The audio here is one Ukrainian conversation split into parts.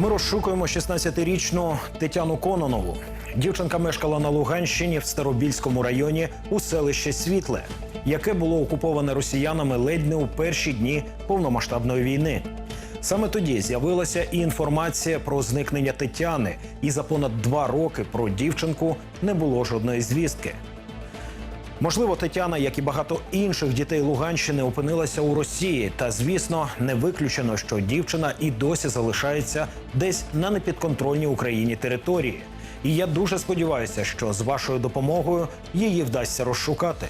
Ми розшукуємо 16-річну Тетяну Кононову. Дівчинка мешкала на Луганщині в Старобільському районі у селище Світле, яке було окуповане росіянами ледь не у перші дні повномасштабної війни. Саме тоді з'явилася і інформація про зникнення Тетяни, і за понад два роки про дівчинку не було жодної звістки. Можливо, Тетяна, як і багато інших дітей Луганщини, опинилася у Росії. Та звісно, не виключено, що дівчина і досі залишається десь на непідконтрольній Україні території. І я дуже сподіваюся, що з вашою допомогою її вдасться розшукати.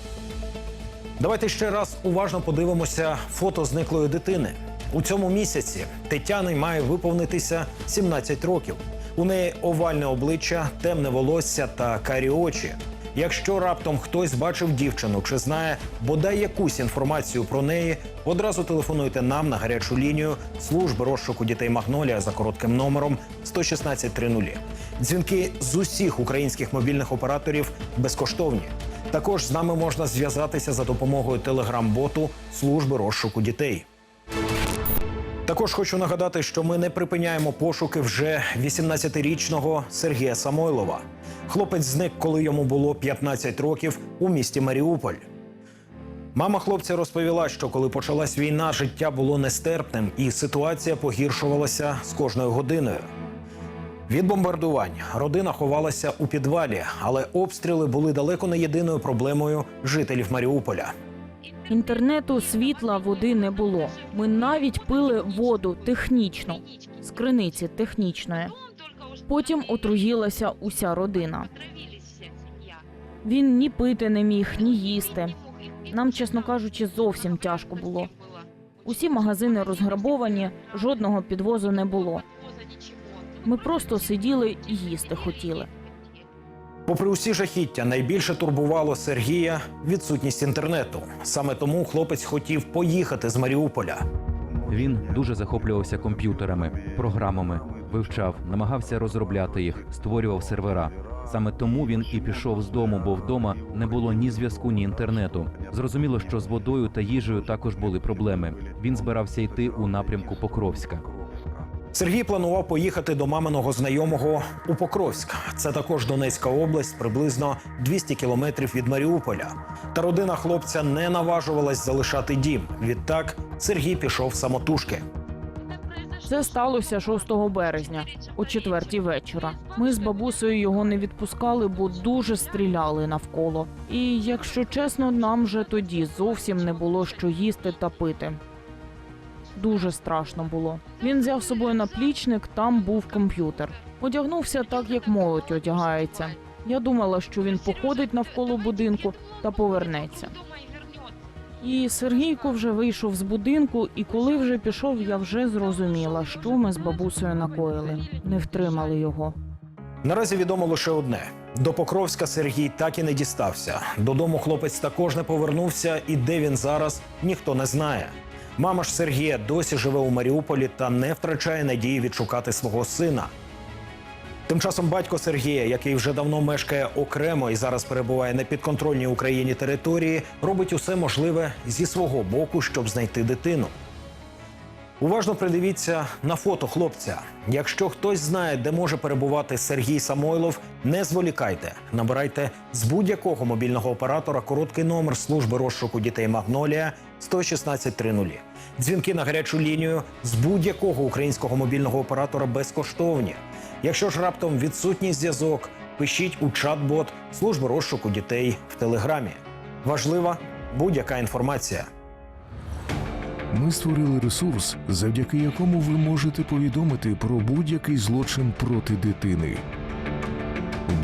Давайте ще раз уважно подивимося фото зниклої дитини. У цьому місяці Тетяни має виповнитися 17 років. У неї овальне обличчя, темне волосся та карі очі. Якщо раптом хтось бачив дівчину чи знає бодай якусь інформацію про неї, одразу телефонуйте нам на гарячу лінію служби розшуку дітей Магнолія за коротким номером 11630. Дзвінки з усіх українських мобільних операторів безкоштовні. Також з нами можна зв'язатися за допомогою телеграм-боту служби розшуку дітей. Також хочу нагадати, що ми не припиняємо пошуки вже 18-річного Сергія Самойлова. Хлопець зник, коли йому було 15 років у місті Маріуполь. Мама хлопця розповіла, що коли почалась війна, життя було нестерпним, і ситуація погіршувалася з кожною годиною. Від бомбардувань родина ховалася у підвалі, але обстріли були далеко не єдиною проблемою жителів Маріуполя. Інтернету, світла, води не було. Ми навіть пили воду технічну з криниці технічної. Потім отруїлася уся родина. Він ні пити не міг, ні їсти. Нам, чесно кажучи, зовсім тяжко було. Усі магазини розграбовані, жодного підвозу не було. Ми просто сиділи і їсти хотіли. Попри усі жахіття, найбільше турбувало Сергія відсутність інтернету. Саме тому хлопець хотів поїхати з Маріуполя. Він дуже захоплювався комп'ютерами, програмами, вивчав, намагався розробляти їх, створював сервера. Саме тому він і пішов з дому, бо вдома не було ні зв'язку, ні інтернету. Зрозуміло, що з водою та їжею також були проблеми. Він збирався йти у напрямку Покровська. Сергій планував поїхати до маминого знайомого у Покровськ. Це також Донецька область, приблизно 200 кілометрів від Маріуполя. Та родина хлопця не наважувалась залишати дім. Відтак Сергій пішов самотужки. Це сталося 6 березня о четвертій вечора. Ми з бабусею його не відпускали, бо дуже стріляли навколо. І якщо чесно, нам вже тоді зовсім не було що їсти та пити. Дуже страшно було. Він взяв з собою наплічник, там був комп'ютер. Одягнувся так, як молодь одягається. Я думала, що він походить навколо будинку та повернеться. І Сергійко вже вийшов з будинку, і коли вже пішов, я вже зрозуміла, що ми з бабусею накоїли. Не втримали його. Наразі відомо лише одне: до Покровська Сергій так і не дістався. Додому хлопець також не повернувся, і де він зараз ніхто не знає. Мама ж Сергія досі живе у Маріуполі та не втрачає надії відшукати свого сина. Тим часом батько Сергія, який вже давно мешкає окремо і зараз перебуває на підконтрольній Україні території, робить усе можливе зі свого боку, щоб знайти дитину. Уважно придивіться на фото хлопця. Якщо хтось знає, де може перебувати Сергій Самойлов, не зволікайте. Набирайте з будь-якого мобільного оператора короткий номер служби розшуку дітей Магнолія 11630. Дзвінки на гарячу лінію з будь-якого українського мобільного оператора безкоштовні. Якщо ж раптом відсутній зв'язок, пишіть у чат-бот служби розшуку дітей в телеграмі. Важлива будь-яка інформація. Ми створили ресурс, завдяки якому ви можете повідомити про будь-який злочин проти дитини.